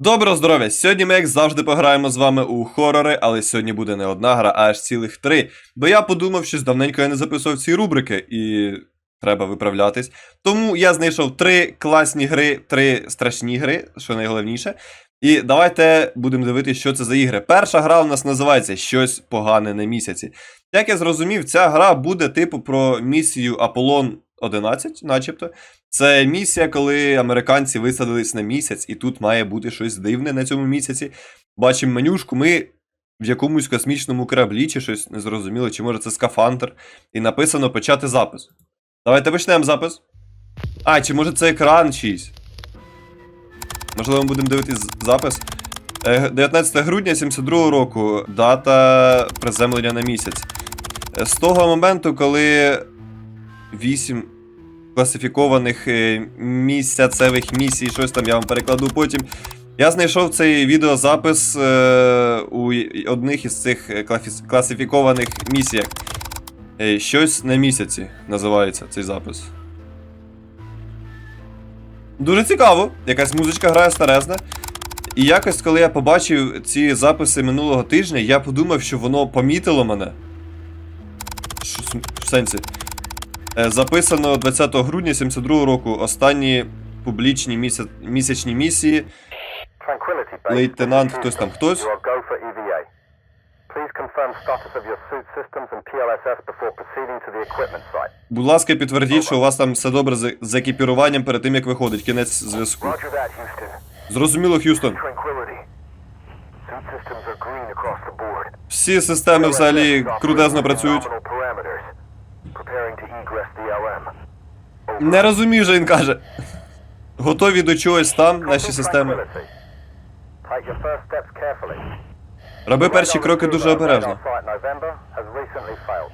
Доброго здоров'я! Сьогодні ми, як завжди, пограємо з вами у хорори, але сьогодні буде не одна гра, а аж цілих три. Бо я подумав, що давненько я не записував ці рубрики, і треба виправлятись. Тому я знайшов три класні гри, три страшні гри, що найголовніше. І давайте будемо дивитися, що це за ігри. Перша гра у нас називається Щось погане на місяці. Як я зрозумів, ця гра буде типу про місію Аполлон 11, начебто. Це місія, коли американці висадились на місяць, і тут має бути щось дивне на цьому місяці. Бачимо менюшку, ми в якомусь космічному кораблі чи щось незрозуміло, чи може це скафандр. І написано почати запис. Давайте почнемо запис. А, чи може це екран чийсь? Можливо, ми будемо дивитись запис. Е, 19 грудня 72 року. Дата приземлення на місяць. Е, З того моменту, коли 8 класифікованих е, місяцевих місій, щось там я вам перекладу потім. Я знайшов цей відеозапис е, у одних із цих е, класифікованих місіях. Щось на місяці називається цей запис. Дуже цікаво, якась музичка грає старезна. І якось, коли я побачив ці записи минулого тижня, я подумав, що воно помітило мене. Що в сенсі? Е, Записано 20 грудня 72 року. Останні публічні місяць... місячні місії. Лейтенант хтось там, хтось. Site. Будь ласка, підтвердіть, що у вас там все добре з, з екіпіруванням перед тим, як виходить. Кінець зв'язку. Зрозуміло, Х'юстон. Всі системи взагалі крутезно працюють. Не розумію, що він каже. Готові до чогось там, наші системи. Роби перші кроки дуже обережно. Flight November has recently failed.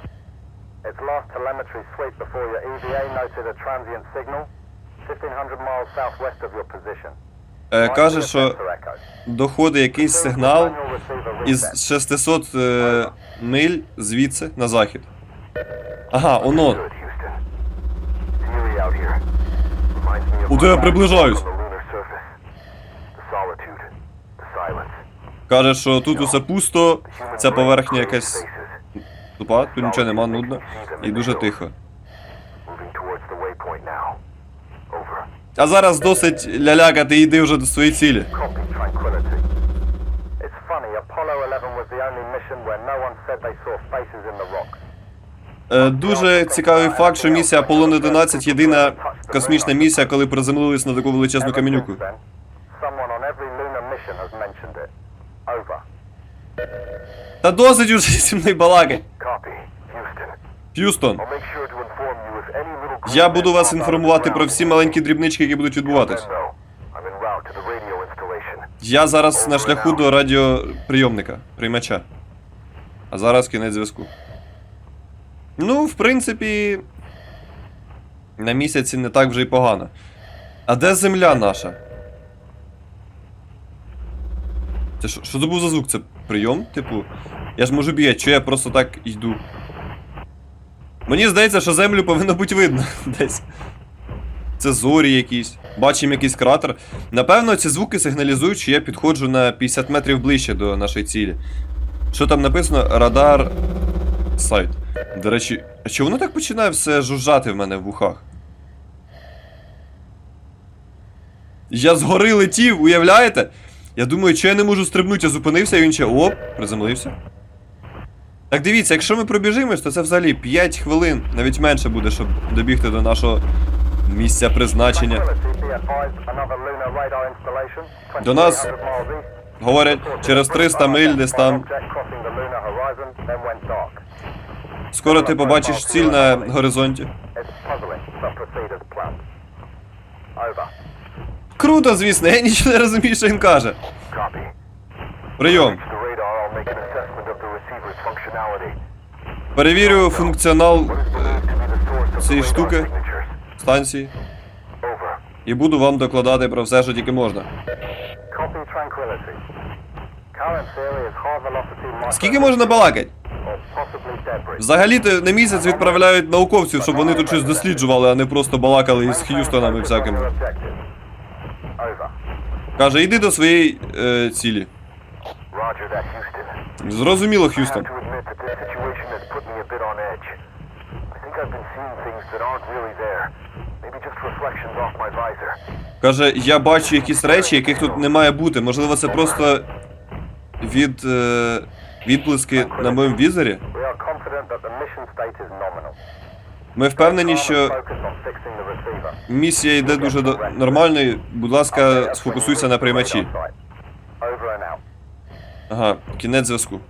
Its last telemetry sweep before your EVA noted a transient signal 1500 miles southwest of your position. Е, каже, що доходить якийсь сигнал із reset. 600 е, миль звідси на захід. Ага, оно. Solitude, the silence, Каже, що тут усе пусто, ця поверхня якась тупа, тут нічого нема, нудно і дуже тихо. А зараз досить лялякати йди вже до своєї цілі. Apollo 11 was the only mission where no one said they saw faces in the rocks. Е, Дуже цікавий факт, що місія Аполлон 11 єдина космічна місія, коли приземлились на таку величезну. Over. Та досить уже зі мною балаки. Х'юстон, я буду вас інформувати про всі маленькі дрібнички, які будуть відбуватись. Я зараз на шляху до радіоприйомника, приймача. А зараз кінець зв'язку. Ну, в принципі. На місяці не так вже й погано. А де земля наша? Це що, що це був за звук? Це прийом? Типу. Я ж можу бігати, що я просто так йду. Мені здається, що землю повинно бути видно десь. Це зорі якісь. Бачимо якийсь кратер. Напевно, ці звуки сигналізують, що я підходжу на 50 метрів ближче до нашої цілі. Що там написано? Радар. Сайт. До речі, а чого воно так починає все жужжати в мене в вухах? Я згори летів, уявляєте? Я думаю, що я не можу стрибнути, я зупинився, і він ще оп, приземлився. Так дивіться, якщо ми пробіжимось, то це взагалі 5 хвилин, навіть менше буде, щоб добігти до нашого місця призначення. До нас 2800 miles east. Говорять, через 300 миль десь там. Скоро ти побачиш ціль на горизонті. Круто, звісно, я нічого не розумію, що він каже. Прийом. Перевірю функціонал цієї штуки, станції, і буду вам докладати про все, що тільки можна. Скільки можна балакати? Взагалі-то на місяць відправляють науковців, щоб вони тут щось досліджували, а не просто балакали із Х'юстоном і всяким. Your objective. Over. Каже, йди до своєї е, цілі. Зрозуміло, Х'юстон. Каже, я бачу якісь речі, яких тут не має бути. Можливо, це просто від е, відблиски на моєму візорі. Ми впевнені, що місія йде дуже до... нормально. Будь ласка, сфокусуйся на приймачі. Ага, кінець зв'язку.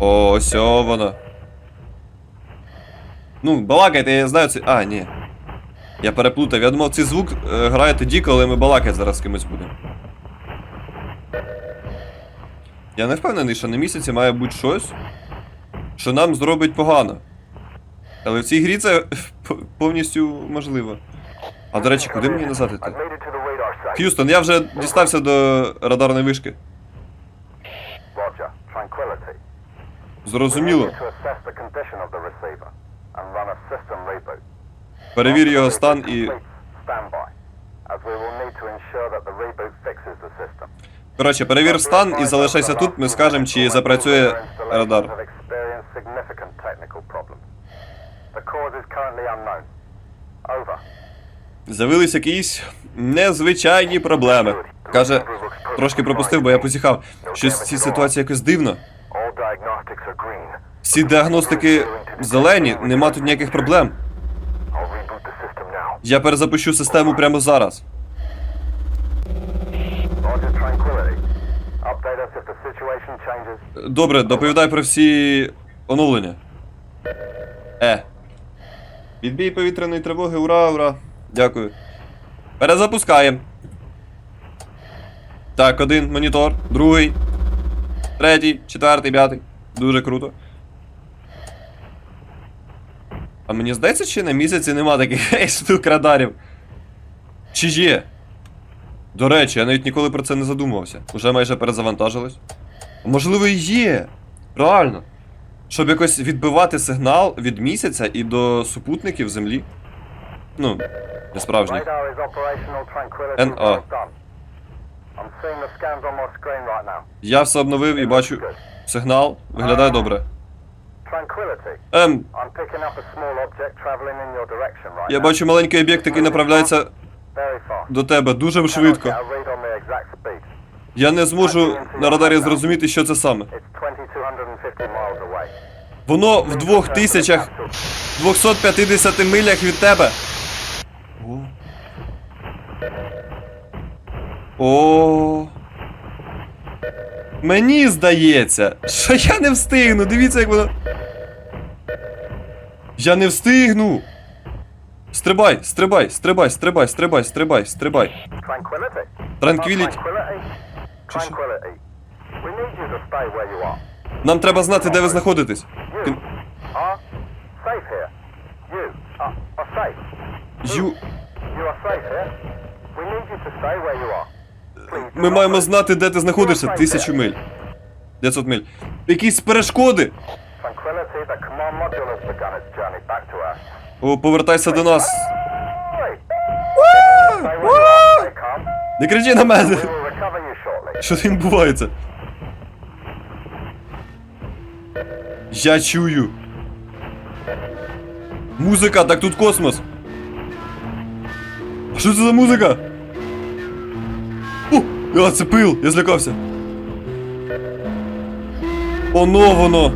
О, ось воно. Ну, балакайте, я знаю це. А, ні. Я переплутав. Я думав, цей звук е, грає тоді, коли ми балакати зараз з кимось будемо. Я не впевнений, що на місяці має бути щось, що нам зробить погано. Але в цій грі це повністю можливо. А до речі, куди мені назад іти? Х'юстон, я вже дістався до радарної вишки. Зрозуміло. Перевір його стан і. Коротше, перевір стан і залишайся тут, ми скажемо, чи запрацює радар. З'явились якісь незвичайні проблеми. Каже, трошки пропустив, бо я позіхав. Щось в цій ситуації якось дивно. Всі діагностики зелені, нема тут ніяких проблем. Я перезапущу систему прямо зараз. Добре, доповідай про всі оновлення. Е. Відбій повітряної тривоги, ура, ура. Дякую. Перезапускаємо. Так, один монітор, другий, третій, четвертий, п'ятий. Дуже круто. А мені здається, чи на місяці нема таких штук радарів. Чи є? До речі, я навіть ніколи про це не задумувався. Уже майже перезавантажилось. Можливо, і є. Реально. Щоб якось відбивати сигнал від місяця і до супутників Землі. Ну, не right now. Я все обновив і бачу сигнал. Виглядає добре. Ем, я бачу маленький об'єкт, який направляється. До тебе дуже швидко. Я не зможу на радарі зрозуміти, що це саме. It's 2250 miles away. Воно в двох тисячах 250 милях від тебе. О. О. Мені здається, що я не встигну. Дивіться, як воно. Я не встигну. Стрибай, стрибай, стрибай, стрибай, стрибай, стрибай, стрибай. Are. Нам треба знати, де ви знаходитесь. Ю. Ми маємо знати, де ти знаходишся. Тисячу миль. 900 миль. Якісь перешкоди. О, повертайся до нас. Не кричи на мене. Що там відбувається? Я чую. Музика, так тут космос. А що це за музика? О, а, це пил, я злякався. Оно воно.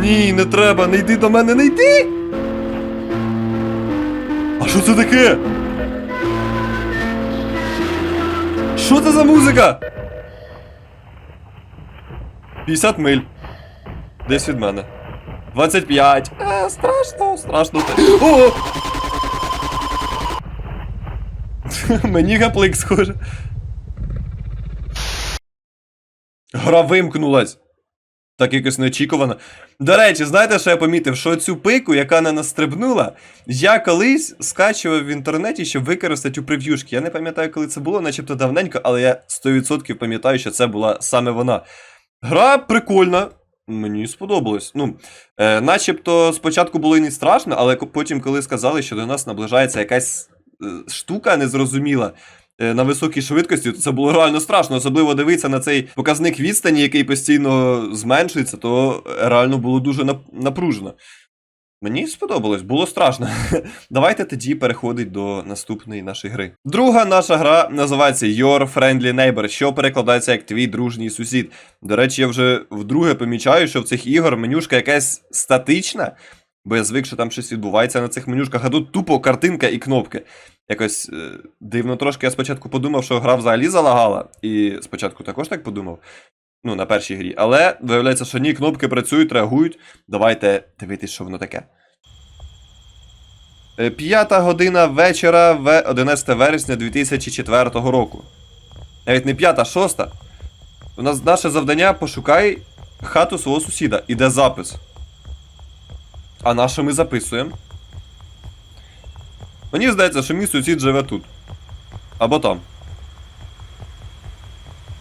Ні, не треба, не йди до мене, не йди. Що це таке? Що це за музика? 50 миль. Десь від мене. 25. Е, страшно, страшно. О! Мені гаплик схоже. Гра вимкнулась. Так якось неочікувано. До речі, знаєте, що я помітив? Що цю пику, яка на нас стрибнула, я колись скачував в інтернеті, щоб використати у прев'юшки. Я не пам'ятаю, коли це було, начебто давненько, але я 100% пам'ятаю, що це була саме вона. Гра прикольна. Мені сподобалось. Ну, е, начебто спочатку було і не страшно, але потім, коли сказали, що до нас наближається якась е, штука незрозуміла. Е, На високій швидкості, то це було реально страшно. Особливо дивитися на цей показник відстані, який постійно зменшується, то реально було дуже нап- напружено. Мені сподобалось, було страшно. Давайте тоді переходить до наступної нашої гри. Друга наша гра називається Your Friendly Neighbor, що перекладається як твій дружній сусід. До речі, я вже вдруге помічаю, що в цих ігор менюшка якась статична, бо я звик, що там щось відбувається на цих менюшках, а тут тупо картинка і кнопки. Якось е, дивно трошки. Я спочатку подумав, що гра взагалі залагала, і спочатку також так подумав. Ну, на першій грі. Але виявляється, що ні, кнопки працюють, реагують. Давайте дивитись, що воно таке. Е, П'ята година вечора в 11 вересня 2004 року. Навіть не п'ята, а шоста. У нас наше завдання пошукай хату свого сусіда. Іде запис. А на що ми записуємо? Мені здається, що мій сусід живе тут. Або там.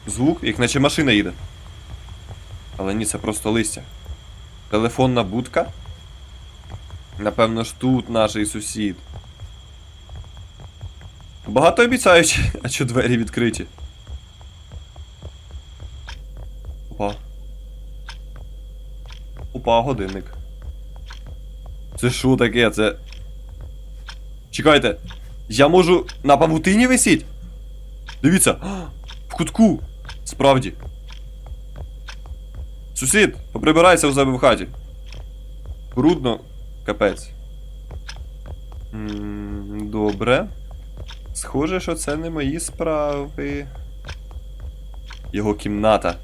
Звук, як наче машина їде. Але ні, це просто листя. Телефонна будка. Напевно ж тут наш сусід. Багато обіцяючи, а що двері відкриті. Опа. Опа, годинник. Це що таке? Це. Чекайте. Я можу на павутині висіть? Дивіться. В кутку. Справді. Сусід, поприбирайся у себе в хаті. Брудно, капець. Добре. Схоже, що це не мої справи. Його кімната.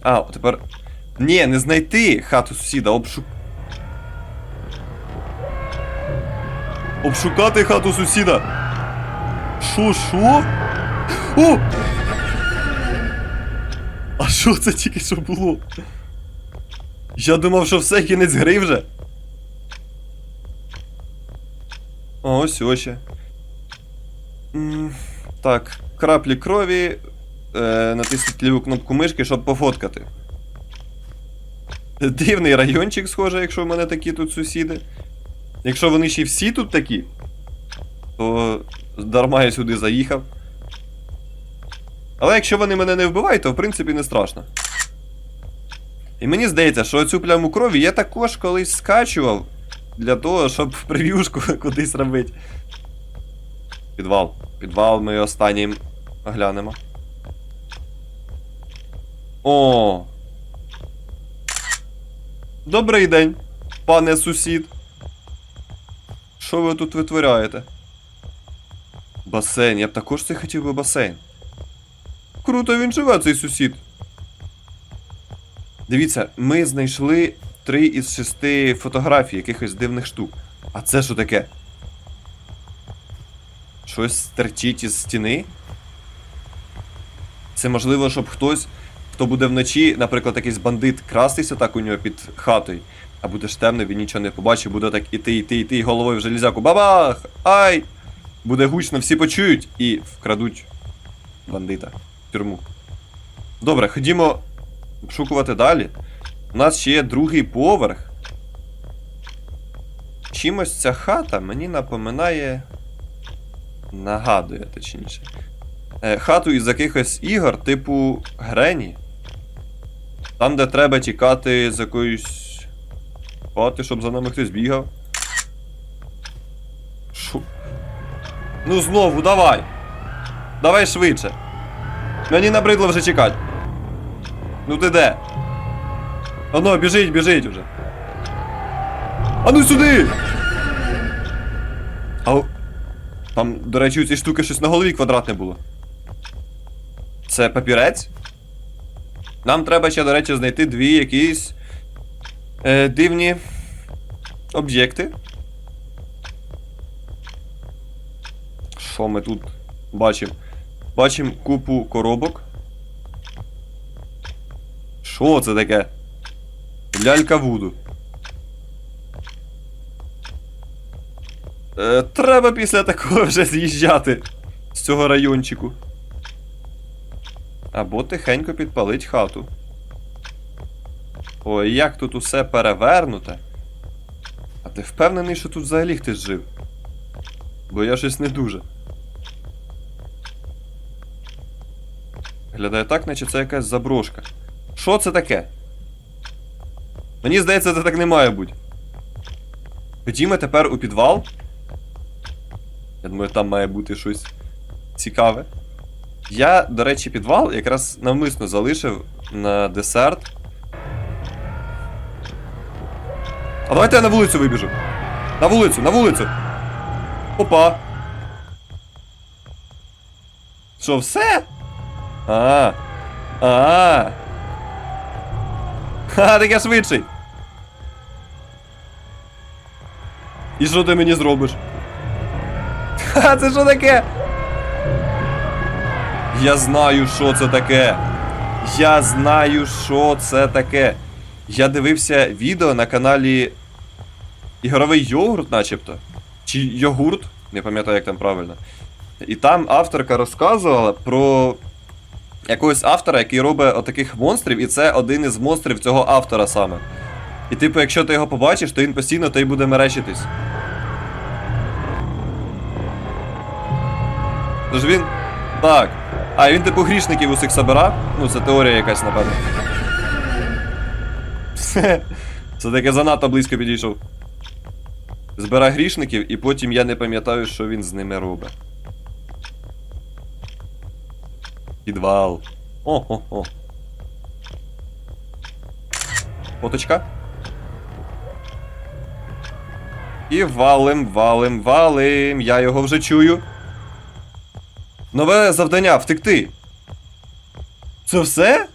А, тепер. Ні, не знайти хату сусіда, обшу. Обшукати хату сусіда. Шо, шо? О! А що це тільки що було? Я думав, що все кінець гри вже. О, ось ось ще. Так, краплі крові. Е, натисніть ліву кнопку мишки, щоб пофоткати. Дивний райончик, схоже, якщо в мене такі тут сусіди. Якщо вони ще всі тут такі, то дарма я сюди заїхав. Але якщо вони мене не вбивають, то в принципі не страшно. І мені здається, що цю пляму крові я також колись скачував для того, щоб прев'юшку кудись робити. Підвал. Підвал ми останнім оглянемо. О. Добрий день, пане сусід. Що ви тут витворяєте? Басейн, я б також це хотів би басейн. Круто він живе, цей сусід. Дивіться, ми знайшли три із шести фотографій якихось дивних штук. А це що таке? Щось стерчить із стіни? Це можливо, щоб хтось, хто буде вночі, наприклад, якийсь бандит крастися так у нього під хатою, а буде ж темно, він нічого не побачить, буде так іти, іти, іти, головою в железяку. Бабах! Ай! Буде гучно, всі почують і вкрадуть бандита в тюрму. Добре, ходімо обшукувати далі. У нас ще є другий поверх. Чимось ця хата мені напоминає. Нагадує, точніше. Е, хату із якихось ігор, типу Грені. Там, де треба тікати з якоїсь хати, щоб за нами хтось бігав. Шо? Ну знову, давай! Давай швидше. Мені набридло вже чекати. Ну ти де? Оно, біжить, біжить уже. А ну сюди! А у- Там, до речі, у цій штуки щось на голові квадратне було. Це папірець? Нам треба ще, до речі, знайти дві якісь е, дивні об'єкти. Що ми тут бачимо? Бачимо купу коробок. Що це таке? Лялька Вуду. Е, треба після такого вже з'їжджати з цього райончику. Або тихенько підпалить хату. Ой, як тут усе перевернуте. А ти впевнений, що тут взагалі хтось жив? Бо я щось не дуже. Глядає так, наче це якась заброшка. Що це таке? Мені здається, це так не має бути. Ходімо тепер у підвал. Я думаю, там має бути щось цікаве. Я, до речі, підвал якраз навмисно залишив на десерт. А давайте я на вулицю вибіжу. На вулицю, на вулицю. Опа. Що, все? А. А. Ха, так я швидший. І що ти мені зробиш? Ха, це що таке? Я знаю, що це таке. Я знаю, що це таке. Я дивився відео на каналі Ігровий йогурт, начебто. Чи йогурт, не пам'ятаю, як там правильно. І там авторка розказувала про якогось автора, який робить отаких монстрів, і це один із монстрів цього автора саме. І типу, якщо ти його побачиш, то він постійно той буде мерещитись. Тож він. Так. А, він типу грішників усіх собира. Ну, це теорія якась, напевно. Це таке занадто близько підійшов. Збира грішників, і потім я не пам'ятаю, що він з ними робить. Підвал. О-хо-хо. Фоточка. І валим, валим, валим. Я його вже чую. Нове завдання втекти. Це все?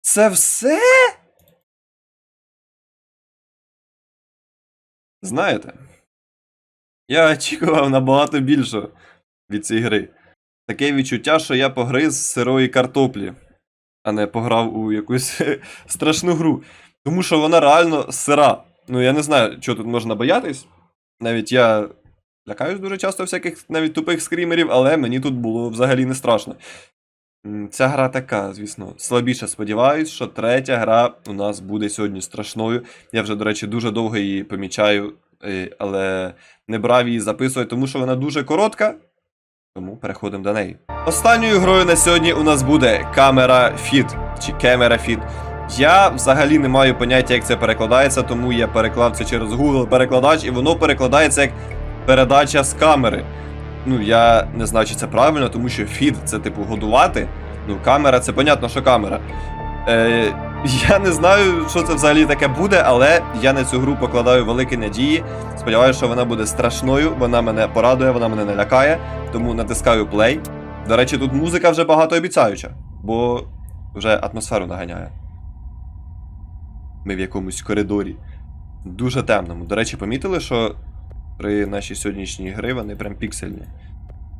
Це все? Знаєте, я очікував набагато більше від цієї гри. Таке відчуття, що я погриз сирої картоплі, а не пограв у якусь страшну гру. Тому що вона реально сира. Ну, я не знаю, чого тут можна боятись. Навіть я лякаюсь дуже часто всяких навіть тупих скрімерів, але мені тут було взагалі не страшно. Ця гра така, звісно, слабіше сподіваюсь, що третя гра у нас буде сьогодні страшною. Я вже, до речі, дуже довго її помічаю, е, але не брав її записувати, тому що вона дуже коротка. Тому переходимо до неї. Останньою грою на сьогодні у нас буде камера Fit чи камера Fit. Я взагалі не маю поняття, як це перекладається, тому я переклав це через Google перекладач, і воно перекладається як передача з камери. Ну, я не знаю, чи це правильно, тому що фід це типу годувати. Ну, камера, це понятно, що камера. Е, я не знаю, що це взагалі таке буде, але я на цю гру покладаю великі надії. Сподіваюся, що вона буде страшною, вона мене порадує, вона мене не лякає, тому натискаю play. До речі, тут музика вже багатообіцяюча, бо вже атмосферу наганяє. Ми в якомусь коридорі. Дуже темному. До речі, помітили, що при нашій сьогоднішній гри вони прям піксельні.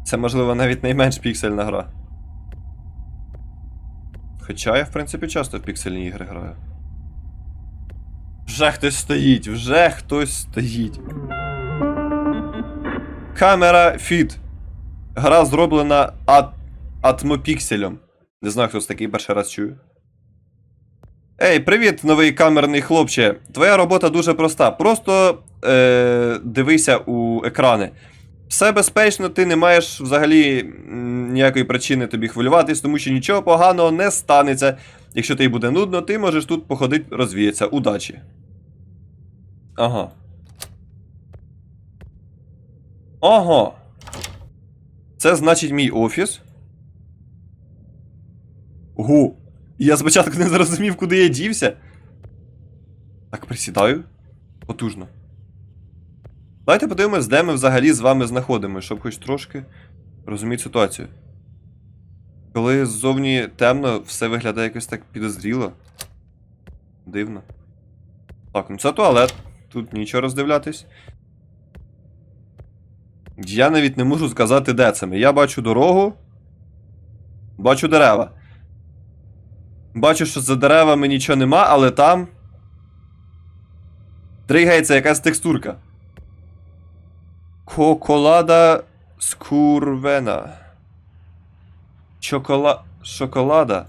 Це, можливо, навіть найменш піксельна гра. Хоча я, в принципі, часто в піксельні ігри граю. Вже хтось стоїть, вже хтось стоїть. Камера Fit. Гра зроблена ат... атмопікселем. Не знаю, хто це такий перший раз чую. Ей, привіт, новий камерний хлопче. Твоя робота дуже проста. Просто е, дивися у екрани. Все безпечно, ти не маєш взагалі ніякої причини тобі хвилюватись, тому що нічого поганого не станеться. Якщо тобі буде нудно, ти можеш тут походити, розвіятися. Удачі. Ага. Ага. Це значить мій офіс. Ого. Я спочатку не зрозумів, куди я дівся. Так, присідаю. Потужно. Давайте подивимось, де ми взагалі з вами знаходимося, щоб хоч трошки розуміти ситуацію. Коли ззовні темно, все виглядає якось так підозріло. Дивно. Так, ну це туалет. Тут нічого роздивлятись. Я навіть не можу сказати, де це ми. Я бачу дорогу. Бачу дерева. Бачу, що за деревами нічого нема, але там. Дригається якась текстурка. Коколада скурвена. Чокола... Шоколада.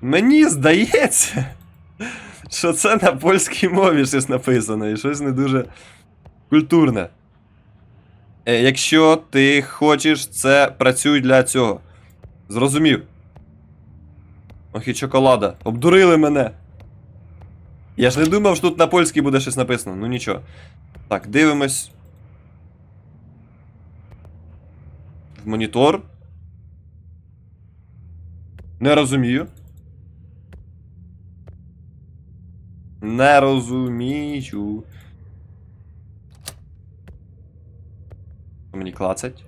Мені здається. що це на польській мові щось написано і щось не дуже культурне. Е, якщо ти хочеш це, працюй для цього. Зрозумів. Ох і чоколада. Обдурили мене. Я ж не думав, що тут на польській буде щось написано. Ну нічого. Так, дивимось. В монітор. Не розумію. Не розумію. Мені клацать.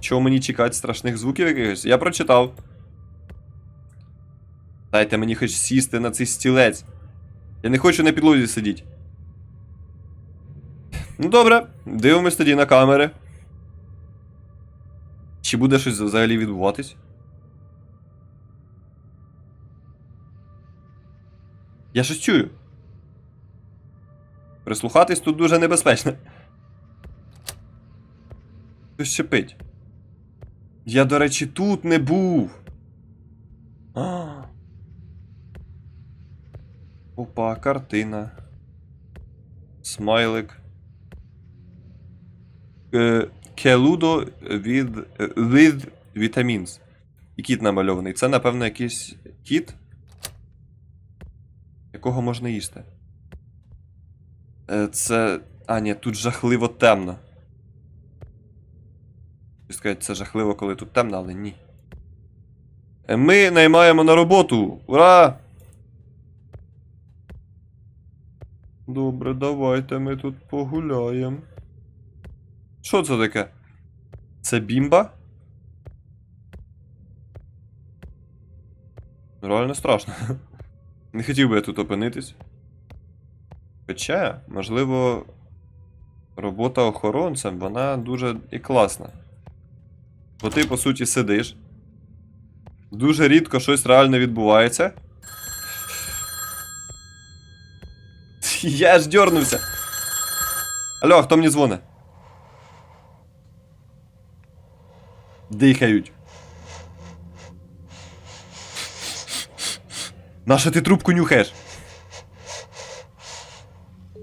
Чого мені чекати страшних звуків якихось? Я прочитав. Дайте мені хоч сісти на цей стілець. Я не хочу на підлозі сидіти. Ну добре, дивимось тоді на камери. Чи буде щось взагалі відбуватись? Я щось чую. Прислухатись тут дуже небезпечно. Хтось шипить. Я, до речі, тут не був. А. Опа, картина. Смайлик. Е, Келудо від. е, with vitamins. І кіт намальований. Це, напевно, якийсь кіт. Якого можна їсти. Е, Це. А, ні, тут жахливо темно. Сказати, це жахливо, коли тут темно, але ні. Е, Ми наймаємо на роботу! Ура! Добре, давайте ми тут погуляємо. Що це таке? Це бімба? Реально страшно. Не хотів би я тут опинитись. Хоча, можливо, робота охоронцем, вона дуже і класна. Бо ти, по суті, сидиш. Дуже рідко щось реально відбувається. Я ж дьорнувся. Алло, хто мені дзвонить? Дихають. Наша ти трубку нюхаєш?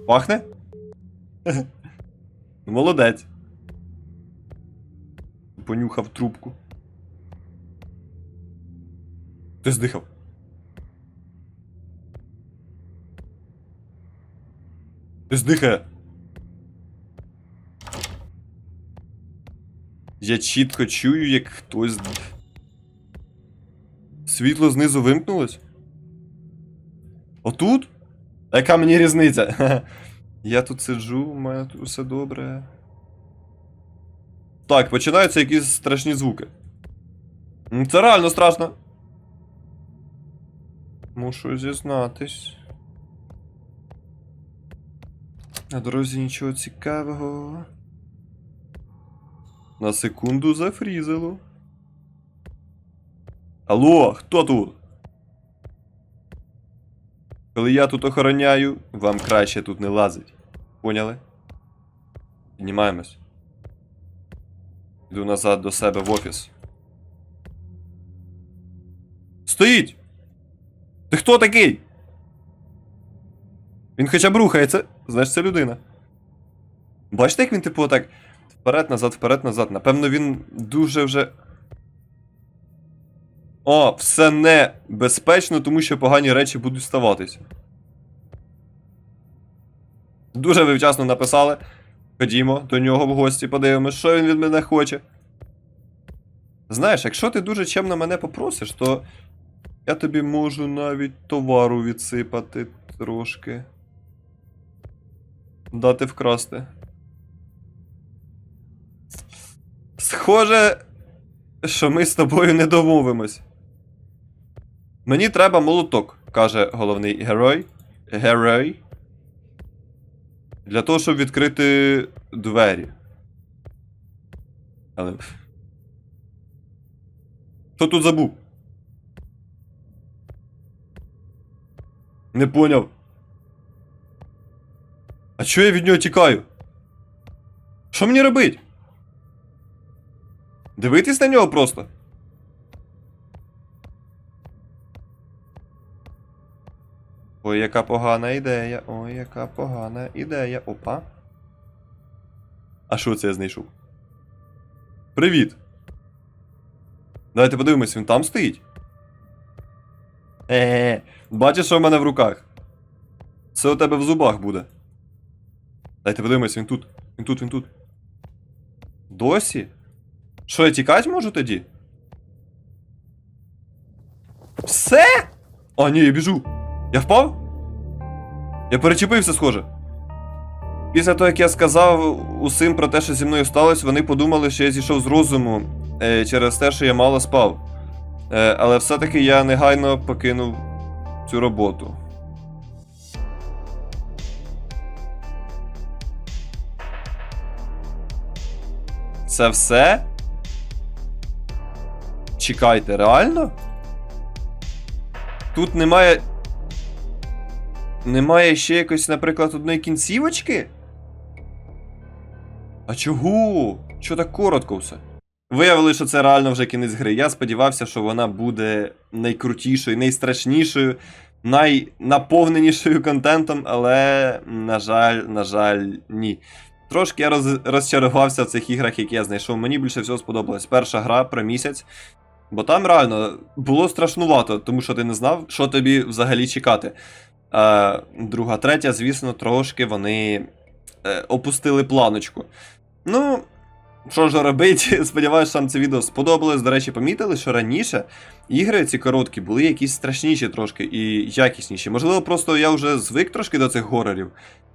Пахне? Молодець. Понюхав трубку. Хтось дихав. Хтось. Я чітко чую, як хтось. Світло знизу вимкнулось? Отут? А Яка мені різниця? Я тут сиджу, у мене тут все добре. Так, починаються якісь страшні звуки. Це реально страшно. Мушу зізнатись. На дорозі нічого цікавого. На секунду зафрізило. Алло, хто тут? Коли я тут охороняю, вам краще тут не лазить. Поняли? Піднімаємось. Йду назад до себе в офіс. Стоїть! Ти хто такий? Він хоча б рухається, значить це людина. Бачите, як він, типу, так вперед, назад, вперед, назад. Напевно, він дуже вже. О, все небезпечно, тому що погані речі будуть ставатися. Дуже ви вчасно написали. Ходімо до нього в гості, подивимось, що він від мене хоче. Знаєш, якщо ти дуже чемно мене попросиш, то я тобі можу навіть товару відсипати трошки. Дати вкрасти. Схоже, що ми з тобою не домовимось. Мені треба молоток, каже головний герой. Герой. Для того, щоб відкрити двері. Але. Хто тут забув? Не поняв. А чого я від нього тікаю? Що мені робить? Дивитись на нього просто? Ой, яка погана ідея. Ой, яка погана ідея. Опа. А що це я знайшов? Привіт. Давайте подивимось, він там стоїть. Е, бачиш, що в мене в руках? Це у тебе в зубах буде. Дайте подивимось, він тут. Він тут, він тут. Досі? Що, я тікати можу тоді? Все? А, ні, я біжу. Я впав? Я перечепився, схоже. Після того, як я сказав усім про те, що зі мною сталося, вони подумали, що я зійшов з розуму е, через те, що я мало спав. Е, але все-таки я негайно покинув цю роботу. Це все? Чекайте, реально? Тут немає. Немає ще якось, наприклад, одної кінцівочки? А чого? Чого так коротко все? Виявили, що це реально вже кінець гри. Я сподівався, що вона буде найкрутішою, найстрашнішою, найнаповненішою контентом, але, на жаль, на жаль, ні. Трошки я роз... розчарувався в цих іграх, які я знайшов. Мені більше всього сподобалась перша гра про місяць. Бо там реально було страшнувато, тому що ти не знав, що тобі взагалі чекати. А, друга, третя, звісно, трошки вони е, опустили планочку. Ну, що ж робити? Сподіваюся, що вам це відео сподобалось. До речі, помітили, що раніше ігри ці короткі були якісь страшніші трошки і якісніші. Можливо, просто я вже звик трошки до цих горорів,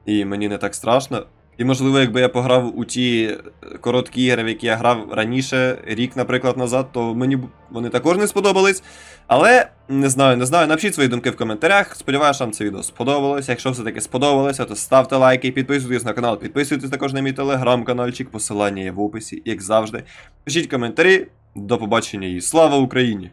і мені не так страшно. І можливо, якби я пограв у ті е, короткі ігри, в які я грав раніше, рік, наприклад, назад, то мені б вони також не сподобались. Але не знаю, не знаю. Напишіть свої думки в коментарях. Сподіваюся, вам це відео сподобалось. Якщо все-таки сподобалося, то ставте лайки, підписуйтесь на канал, підписуйтесь також на мій телеграм-канальчик, посилання є в описі, як завжди. Пишіть коментарі. До побачення і слава Україні!